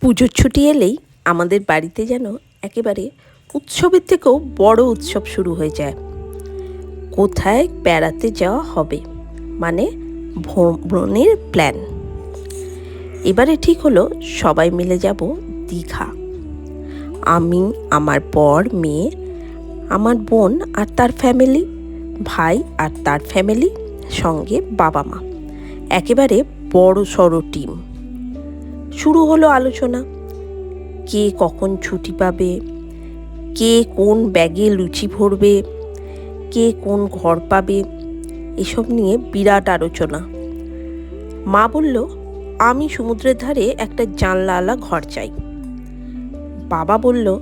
পুজোর ছুটি এলেই আমাদের বাড়িতে যেন একেবারে উৎসবের থেকেও বড় উৎসব শুরু হয়ে যায়। কোথায় বেড়াতে যাওয়া হবে? মানে ভ্রমণের প্ল্যান এবারে ঠিক হলো, সবাই মিলে যাব দীঘা। আমি, আমার বর, মেয়ে, আমার বোন আর তার ফ্যামিলি ভাই আর তার ফ্যামিলি সঙ্গে বাবা মা একেবারে বড় সড়ো টিম শুরু হলো আলোচনা। কে কখন ছুটি পাবে? কে কোন ব্যাগে লুচি ভরবে? কে কোন ঘর পাবে? এসব নিয়ে বিরাট আলোচনা। মা বলল, আমি সমুদ্রের ধারে একটা জানলাওয়ালা ঘর চাই। বাবা বলল,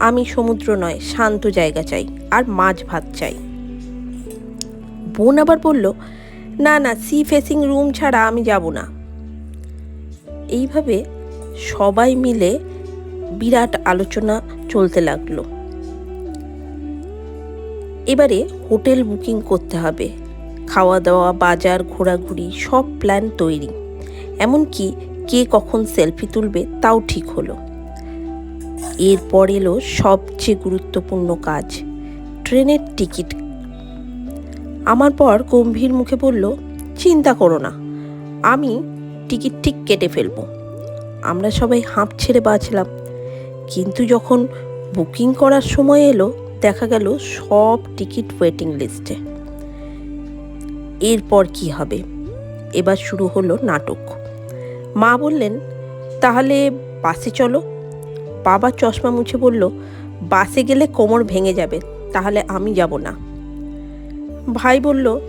আমি সমুদ্র নয়, শান্ত জায়গা চাই আর মাছ ভাত চাই। বোন আবার বলল, না না, সি ফেসিং রুম ছাড়া আমি যাব না। এইভাবে সবাই মিলে বিরাট আলোচনা চলতে লাগল। এবারে হোটেল বুকিং করতে হবে। খাওয়া দাওয়া বাজার, ঘোরাঘুরি সব প্ল্যান তৈরি। এমনকি কে কখন সেলফি তুলবে তাও ঠিক হলো। এরপর এলো সবচেয়ে গুরুত্বপূর্ণ কাজ, ট্রেনের টিকিট। আমার পর গম্ভীর মুখে বলল, চিন্তা করো না, আমি টিকিট ঠিক কেটে ফেলব। আমরা সবাই হাঁপ ছেড়ে বাঁচলাম। কিন্তু যখন বুকিং করার সময় এলো, দেখা গেল সব টিকিট ওয়েটিং লিস্টে। এরপর কি হবে? এবার শুরু হলো নাটক। মা বললেন, তাহলে বাসে চলো। বাবা চশমা মুছে বলল, বাসে গেলে কোমর ভেঙে যাবে, তাহলে আমি যাব না। ভাই বলল,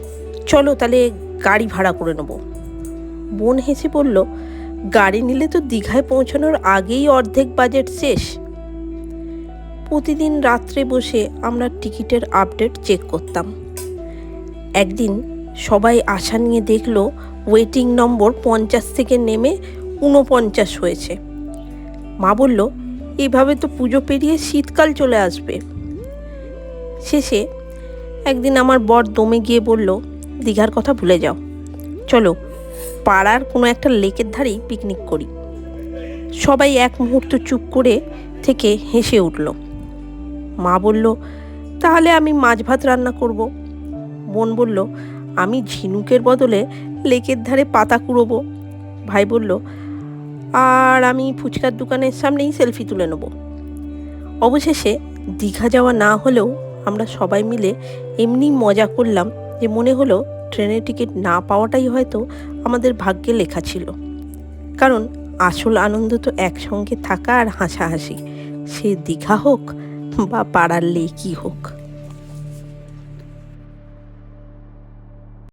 চলো তাহলে গাড়ি ভাড়া করে নেব। বোন হেসে বলল, গাড়ি নিলে তো দীঘায় পৌঁছানোর আগেই অর্ধেক বাজেট শেষ। প্রতিদিন রাত্রে বসে আমরা টিকিটের আপডেট চেক করতাম। একদিন সবাই আশা নিয়ে দেখল, ওয়েটিং নম্বর পঞ্চাশ থেকে নেমে ঊনপঞ্চাশ হয়েছে। মা বলল, এভাবে তো পুজো পেরিয়ে শীতকাল চলে আসবে। শেষে একদিন আমার বর দমে গিয়ে বলল, দীঘার কথা ভুলে যাও। চলো পাড়ার কোনো একটা লেকের ধারেই পিকনিক করি। সবাই এক মুহূর্ত চুপ করে থেকে হেসে উঠল। মা বলল, তাহলে আমি মাছ ভাত রান্না করব। বোন বলল, আমি ঝিনুকের বদলে লেকের ধারে পাতা কুড়োবো। ভাই বলল, আর আমি ফুচকার দোকানের সামনেই সেলফি তুলে নেব। অবশেষে দীঘা যাওয়া না হলেও আমরা সবাই মিলে এমনি মজা করলাম যে মনে হলো ট্রেনের টিকিট না পাওয়াটাই হয়তো আমাদের ভাগ্যে লেখা ছিল। কারণ আসল আনন্দ তো একসঙ্গে থাকা আর হাসাহাসি। সে দীঘা হোক বা পাড়ার লেকই হোক।